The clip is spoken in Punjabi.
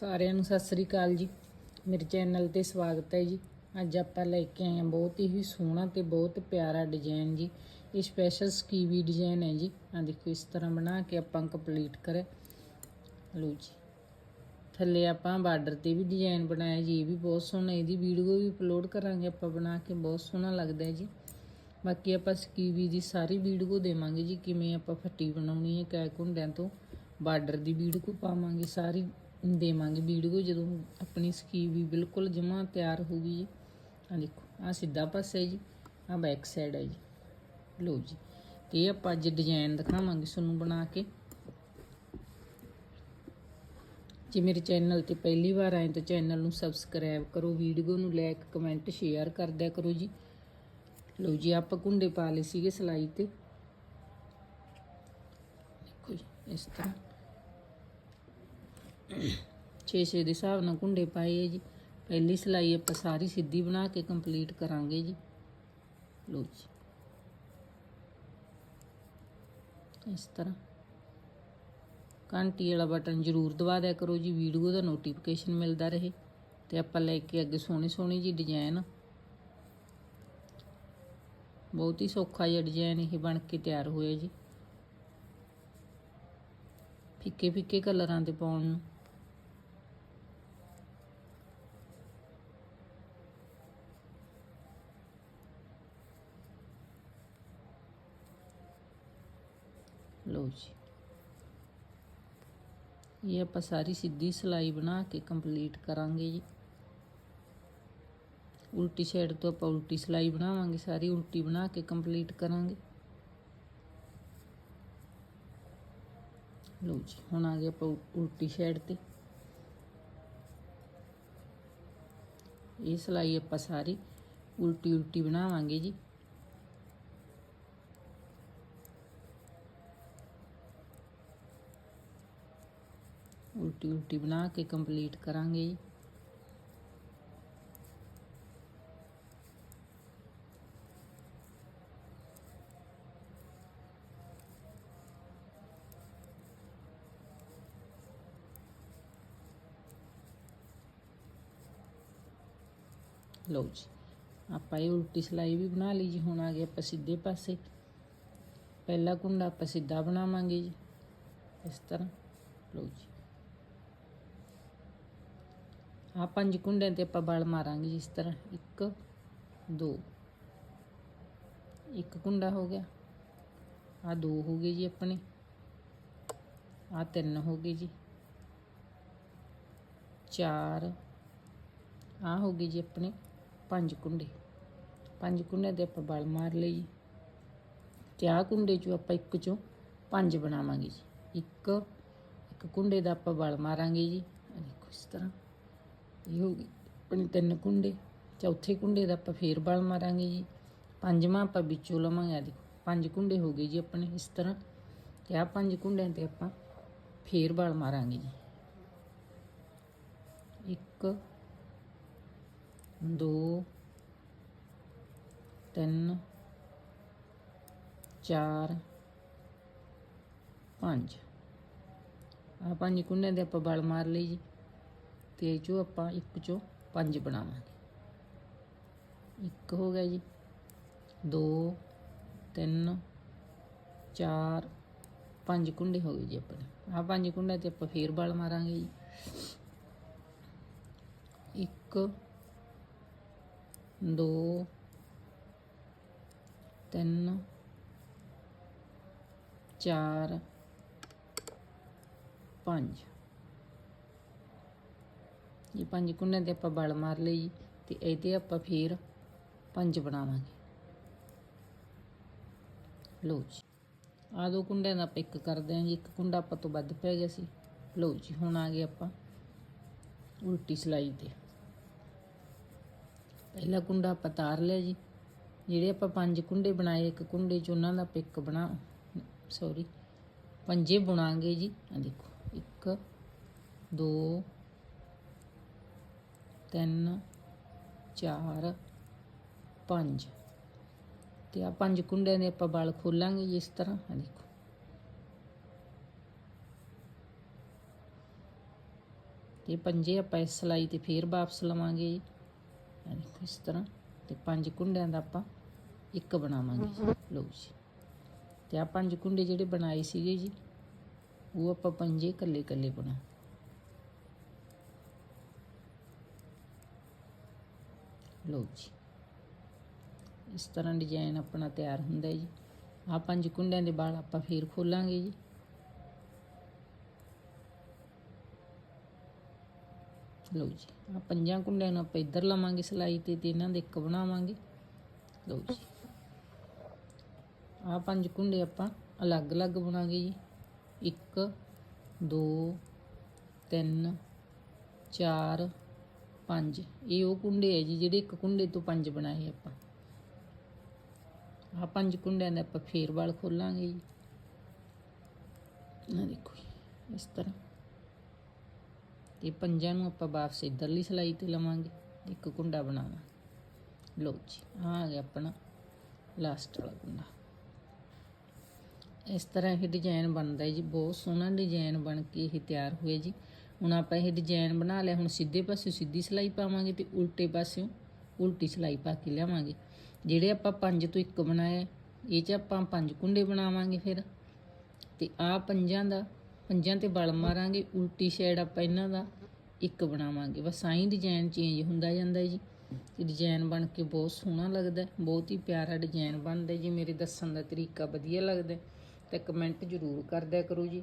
ਸਾਰਿਆਂ ਨੂੰ ਸਤਿ ਸ੍ਰੀ ਅਕਾਲ ਜੀ। ਮੇਰੇ ਚੈਨਲ ਤੇ ਸਵਾਗਤ ਹੈ ਜੀ। ਅੱਜ ਆਪਾਂ ਲੈ ਕੇ ਆਏ ਹਾਂ ਬਹੁਤ ਹੀ ਸੋਹਣਾ ਤੇ ਬਹੁਤ ਪਿਆਰਾ ਡਿਜ਼ਾਈਨ ਜੀ। ਇਹ ਸਪੈਸ਼ਲ ਸਕੀਵੀ ਡਿਜ਼ਾਈਨ ਹੈ ਜੀ। ਆ ਦੇਖੋ, ਇਸ ਤਰ੍ਹਾਂ ਬਣਾ ਕੇ ਆਪਾਂ ਕੰਪਲੀਟ ਕਰੇ ਲਓ ਜੀ। ਥੱਲੇ ਆਪਾਂ ਬਾਰਡਰ ਤੇ ਵੀ ਡਿਜ਼ਾਈਨ ਬਣਾਇਆ ਜੀ। ਇਹ ਵੀ ਬਹੁਤ ਸੋਹਣਾ, ਇਹਦੀ ਵੀਡੀਓ ਵੀ ਅਪਲੋਡ ਕਰਾਂਗੇ ਆਪਾਂ ਬਣਾ ਕੇ। ਬਹੁਤ ਸੋਹਣਾ ਲੱਗਦਾ ਹੈ ਜੀ। ਬਾਕੀ ਆਪਾਂ ਸਕੀਵੀ ਦੀ ਸਾਰੀ ਵੀਡੀਓ ਦੇਵਾਂਗੇ ਜੀ। ਕਿਵੇਂ ਆਪਾਂ ਫੱਟੀ ਬਣਾਉਣੀ ਹੈ ਕੈ ਕੁੰਡਿਆਂ ਤੋਂ ਬਾਰਡਰ ਦੀ ਵੀਡੀਓ ਪਾਵਾਂਗੇ ਸਾਰੀ। ਦੇਵਾਂਗੇ। ਵੀਡੀਓ ਜਦੋਂ ਆਪਣੀ ਸਕੀਵੀ ਬਿਲਕੁਲ ਜਮਾ ਤਿਆਰ ਹੋ ਗਈ ਜੀ ਆ ਦੇਖੋ ਆ ਸਿੱਧਾ ਪਾਸਾ ਹੈ ਜੀ ਆ ਬੈਕ ਸਾਈਡ ਹੈ ਜੀ। ਲਓ ਜੀ, ਤੇ ਇਹ ਆਪਾਂ ਅੱਜ ਡਿਜ਼ਾਈਨ ਦਿਖਾਵਾਂਗੇ ਤੁਹਾਨੂੰ ਬਣਾ ਕੇ। ਜੇ ਮੇਰੇ ਚੈਨਲ ਤੇ ਪਹਿਲੀ ਵਾਰ ਆਏ ਤਾਂ ਚੈਨਲ ਨੂੰ ਸਬਸਕ੍ਰਾਈਬ ਕਰੋ, ਵੀਡੀਓ ਨੂੰ ਲਾਈਕ ਕਮੈਂਟ ਸ਼ੇਅਰ ਕਰਦਿਆ ਕਰੋ ਜੀ। ਲਓ ਜੀ ਆਪਾਂ ਕੁੰਡੇ ਪਾ ਲਏ ਸੀਗੇ ਸਲਾਈ ਤੇ। ਦੇਖੋ ਜੀ, ਇਸ ਤਰ੍ਹਾਂ। 6-6 ਦੇ ਹਿਸਾਬ ਨਾਲ ਕੁੰਡੇ ਪਾਏ ਹੈ ਜੀ। ਪਹਿਲੀ ਸਲਾਈ ਆਪਾਂ ਸਾਰੀ ਸਿੱਧੀ ਬਣਾ ਕੇ ਕੰਪਲੀਟ ਕਰਾਂਗੇ ਜੀ। ਲੋ ਜੀ। ਇਸ ਤਰ੍ਹਾਂ। ਘੰਟੀ ਵਾਲਾ ਬਟਨ ਜ਼ਰੂਰ ਦਬਾ ਦਿਆ ਕਰੋ ਜੀ। ਵੀਡੀਓ ਦਾ ਨੋਟੀਫਿਕੇਸ਼ਨ ਮਿਲਦਾ ਰਹੇ ਤੇ ਆਪਾਂ ਲੈ ਕੇ ਅੱਗੇ ਸੋਹਣੀ ਸੋਹਣੀ ਜੀ ਡਿਜ਼ਾਈਨ ਬਹੁਤ ਹੀ ਸੌਖਾ ਜਿਹਾ ਡਿਜ਼ਾਈਨ ਇਹ ਬਣ ਕੇ ਤਿਆਰ ਹੋਇਆ ਜੀ। ਫਿੱਕੇ ਫਿੱਕੇ ਕਲਰਾਂ ਦੇ ਪਾਉਣ ਨੂੰ। ਲਓ ਜੀ ਇਹ ਆਪਾਂ ਸਾਰੀ ਸਿੱਧੀ ਸਲਾਈ ਬਣਾ ਕੇ ਕੰਪਲੀਟ ਕਰਾਂਗੇ ਜੀ ਉਲਟੀ ਸਾਈਡ ਤੋਂ ਆਪਾਂ ਉਲਟੀ ਸਲਾਈ ਬਣਾਵਾਂਗੇ ਸਾਰੀ ਉਲਟੀ ਬਣਾ ਕੇ ਕੰਪਲੀਟ ਕਰਾਂਗੇ ਲਓ ਜੀ ਹੁਣ ਆ ਗਏ ਆਪਾਂ ਉ- ਉਲਟੀ ਸਾਈਡ ਤੇ ਇਹ ਸਲਾਈ ਆਪਾਂ ਸਾਰੀ ਉਲਟੀ ਉਲਟੀ ਬਣਾਵਾਂਗੇ ਜੀ ਉਲਟੀ ਉਲਟੀ ਬਣਾ ਕੇ ਕੰਪਲੀਟ ਕਰਾਂਗੇ ਜੀ ਲਓ ਜੀ ਆਪਾਂ ਇਹ ਉਲਟੀ ਸਲਾਈ ਵੀ ਬਣਾ ਲਈ ਜੀ ਹੁਣ ਆ ਗਏ ਆਪਾਂ ਸਿੱਧੇ ਪਾਸੇ ਪਹਿਲਾ ਕੁੰਡਾ ਆਪਾਂ ਸਿੱਧਾ ਬਣਾਵਾਂਗੇ ਜੀ ਇਸ ਤਰ੍ਹਾਂ ਲਓ ਜੀ ਆ ਪੰਜ ਕੁੰਡਿਆਂ ਤੇ ਆਪਾਂ ਬਲ ਮਾਰਾਂਗੇ ਜੀ ਇਸ ਤਰ੍ਹਾਂ। 1 2 ਇੱਕ ਕੁੰਡਾ ਹੋ ਗਿਆ। ਆ ਦੋ ਹੋ ਗਏ ਜੀ ਆਪਣੇ। ਆ ਤਿੰਨ ਹੋ ਗਏ ਜੀ। ਚਾਰ। ਆ ਹੋ ਗਏ ਜੀ ਆਪਣੇ ਪੰਜ ਕੁੰਡੇ। ਪੰਜ ਕੁੰਡੇ ਦੇ ਆਪਾਂ ਬਲ ਮਾਰ ਲਈ ਜੀ। ਤੇ ਆਹ ਕੁੰਡੇ ਚੋਂ ਆਪਾਂ ਇੱਕ ਚੋਂ ਪੰਜ ਬਣਾਵਾਂਗੇ ਜੀ। ਇੱਕ ਇੱਕ ਕੁੰਡੇ ਦਾ ਆਪਾਂ ਬਲ ਮਾਰਾਂਗੇ ਜੀ। ਦੇਖੋ ਇਸ ਤਰ੍ਹਾਂ। ਇਹ ਹੋ ਗਈ। ਆਪਣੇ ਤਿੰਨ ਕੁੰਡੇ, ਚੌਥੇ ਕੁੰਡੇ ਦਾ ਆਪਾਂ ਫੇਰ ਬਲ ਮਾਰਾਂਗੇ ਜੀ। ਪੰਜਵਾਂ ਆਪਾਂ ਵਿੱਚੋਂ ਲਵਾਂਗੇ ਆਹ ਦੇਖੋ, ਪੰਜ ਕੁੰਡੇ ਹੋ ਗਏ ਜੀ ਆਪਣੇ ਇਸ ਤਰ੍ਹਾਂ। ਤੇ ਆਹ ਪੰਜ ਕੁੰਡਿਆਂ ਤੇ ਆਪਾਂ ਫੇਰ ਬਲ ਮਾਰਾਂਗੇ ਜੀ। ਇੱਕ, ਦੋ, ਤਿੰਨ, ਚਾਰ, ਪੰਜ। ਆ ਪੰਜ ਕੁੰਡਿਆਂ ਦੇ ਆਪਾਂ ਬਲ ਮਾਰ ਲਈ ਜੀ। ਤੇ ਇਹ ਚੋਂ ਆਪਾਂ ਇੱਕ ਚੋਂ ਪੰਜ ਬਣਾਵਾਂਗੇ। ਇੱਕ ਹੋ ਗਿਆ ਜੀ। ਦੋ, ਤਿੰਨ, ਚਾਰ, ਪੰਜ ਕੁੰਡੇ ਹੋ ਗਏ ਜੀ ਆਪਣੇ। ਆ ਪੰਜ ਕੁੰਡਿਆਂ ਤੇ ਆਪਾਂ ਫੇਰ ਬਲ ਮਾਰਾਂਗੇ ਜੀ। ਇੱਕ, ਦੋ, ਤਿੰਨ, ਚਾਰ, ਪੰਜ। ਇਹ ਪੰਜ ਕੁੰਡਿਆਂ ਤੇ ਆਪਾਂ ਬਲ ਮਾਰ ਲਈ ਜੀ ਤੇ ਇਹਦੇ ਆਪਾਂ ਫੇਰ ਪੰਜ ਬਣਾਵਾਂਗੇ। ਲਓ ਜੀ। ਆ ਦੋ ਕੁੰਡਿਆਂ ਦਾ ਆਪਾਂ ਕਰਦੇ ਹਾਂ ਜੀ ਇੱਕ ਕੁੰਡਾ ਆਪਾਂ ਤੋਂ ਵੱਧ ਪੈ ਗਿਆ ਸੀ। ਲਓ ਜੀ, ਹੁਣ ਆ ਗਏ ਆਪਾਂ ਉਲਟੀ ਸਲਾਈ ਤੇ। ਪਹਿਲਾ ਕੁੰਡਾ ਆਪਾਂ ਤਾਰ ਲਿਆ ਜੀ। ਜਿਹੜੇ ਆਪਾਂ ਪੰਜ ਕੁੰਡੇ ਬਣਾਏ, ਇੱਕ ਕੁੰਡੇ 'ਚ ਉਹਨਾਂ ਦਾ ਆਪਾਂ ਬਣਾ ਸੌਰੀ ਪੰਜੇ ਬੁਣਾਂਗੇ ਜੀ। ਆ ਦੇਖੋ 1 2 3 4 5 ਤੇ ਆ ਪੰਜ ਕੁੰਡਿਆਂ ਦੇ ਆਪਾਂ ਬਲ ਖੋਲਾਂਗੇ ਜੀ ਇਸ ਤਰ੍ਹਾਂ ਆ ਦੇਖੋ। ਤੇ ਪੰਜੇ ਆਪਾਂ ਇਸ ਸਲਾਈ ਤੇ ਫੇਰ ਵਾਪਸ ਲਵਾਂਗੇ ਜੀ। ਆਹ ਦੇਖੋ ਇਸ ਤਰ੍ਹਾਂ, ਤੇ ਪੰਜ ਕੁੰਡਿਆਂ ਦਾ ਆਪਾਂ ਇੱਕ ਬਣਾਵਾਂਗੇ ਜੀ। ਲਓ ਜੀ। ਤੇ ਆ ਪੰਜ ਕੁੰਡੇ ਜਿਹੜੇ ਬਣਾਏ ਸੀਗੇ ਜੀ, ਉਹ ਆਪਾਂ ਪੰਜੇ ਇਕੱਲੇ ਇਕੱਲੇ ਬਣਾ ਲਓ ਜੀ। ਇਸ ਤਰ੍ਹਾਂ ਡਿਜ਼ਾਈਨ ਆਪਣਾ ਤਿਆਰ ਹੁੰਦਾ ਜੀ। ਆ ਪੰਜ ਕੁੰਡਿਆਂ ਦੇ ਬਾਲ ਆਪਾਂ ਫੇਰ ਖੋਲਾਂਗੇ ਜੀ। ਲਓ ਜੀ ਆ ਪੰਜਾਂ ਕੁੰਡਿਆਂ ਨੂੰ ਆਪਾਂ ਇੱਧਰ ਲਵਾਂਗੇ ਸਲਾਈ ਤੇ ਤੇ ਇਹਨਾਂ ਦੇ ਇੱਕ ਬਣਾਵਾਂਗੇ। ਲਓ ਜੀ ਆ ਪੰਜ ਕੁੰਡੇ ਆਪਾਂ ਅਲੱਗ-ਅਲੱਗ ਬਣਾਗੇ ਜੀ। 1 2 3 4 ਪੰਜ। ਇਹ ਉਹ ਕੁੰਡੇ ਹੈ ਜੀ ਜਿਹੜੇ ਇੱਕ ਕੁੰਡੇ ਤੋਂ ਪੰਜ ਬਣਾਏ ਆਪਾਂ। ਆ ਪੰਜ ਕੁੰਡਿਆਂ ਦੇ ਆਪਾਂ ਫੇਰ ਵਾਲ ਖੋਲਾਂਗੇ ਜੀ। ਆ ਦੇਖੋ ਜੀ, ਇਸ ਤਰ੍ਹਾਂ। ਤੇ ਪੰਜਾਂ ਨੂੰ ਆਪਾਂ ਵਾਪਸ ਇਧਰਲੀ ਸਲਾਈ ਤੇ ਲਵਾਂਗੇ ਇੱਕ ਕੁੰਡਾ ਬਣਾਵਾਂਗੇ ਲਓ ਜੀ ਆ ਗਿਆ ਆਪਣਾ ਲਾਸਟ ਵਾਲਾ ਕੁੰਡਾ। ਇਸ ਤਰ੍ਹਾਂ ਇਹ ਡਿਜ਼ਾਈਨ ਬਣਦਾ ਹੈ ਜੀ ਬਹੁਤ ਸੋਹਣਾ ਡਿਜ਼ਾਈਨ ਬਣ ਕੇ ਇਹ ਤਿਆਰ ਹੋਇਆ ਜੀ। ਹੁਣ ਆਪਾਂ ਇਹ ਡਿਜ਼ਾਈਨ ਬਣਾ ਲਿਆ, ਹੁਣ ਸਿੱਧੇ ਪਾਸੇ ਸਿੱਧੀ ਸਲਾਈ ਪਾਵਾਂਗੇ ਤੇ ਉਲਟੇ ਪਾਸਿਓਂ ਉਲਟੀ ਸਲਾਈ ਪਾ ਕੇ ਲਿਆਵਾਂਗੇ। ਜਿਹੜੇ ਆਪਾਂ ਪੰਜ ਤੋਂ ਇੱਕ ਬਣਾਇਆ ਇਹ 'ਚ ਆਪਾਂ ਪੰਜ ਕੁੰਡੇ ਬਣਾਵਾਂਗੇ ਫਿਰ। ਤੇ ਆ ਪੰਜਾਂ ਦਾ, ਪੰਜਾਂ ਤੇ ਬਲ ਮਾਰਾਂਗੇ, ਉਲਟੀ ਸਾਈਡ ਆਪਾਂ ਇਹਨਾਂ ਦਾ ਇੱਕ ਬਣਾਵਾਂਗੇ। ਬਸ ਆਈ ਡਿਜ਼ਾਈਨ ਚੇਂਜ ਹੁੰਦਾ ਜਾਂਦਾ ਜੀ। ਤੇ ਡਿਜ਼ਾਈਨ ਬਣ ਕੇ ਬਹੁਤ ਸੋਹਣਾ ਲੱਗਦਾ, ਬਹੁਤ ਹੀ ਪਿਆਰਾ ਡਿਜ਼ਾਈਨ ਬਣਦਾ ਹੈ ਜੀ। ਮੇਰੇ ਦੱਸਣ ਦਾ ਤਰੀਕਾ ਵਧੀਆ ਲੱਗਦਾ। ਹੈ ਤੇ ਕਮੈਂਟ ਜ਼ਰੂਰ ਕਰਦਿਆ ਕਰੋ ਜੀ।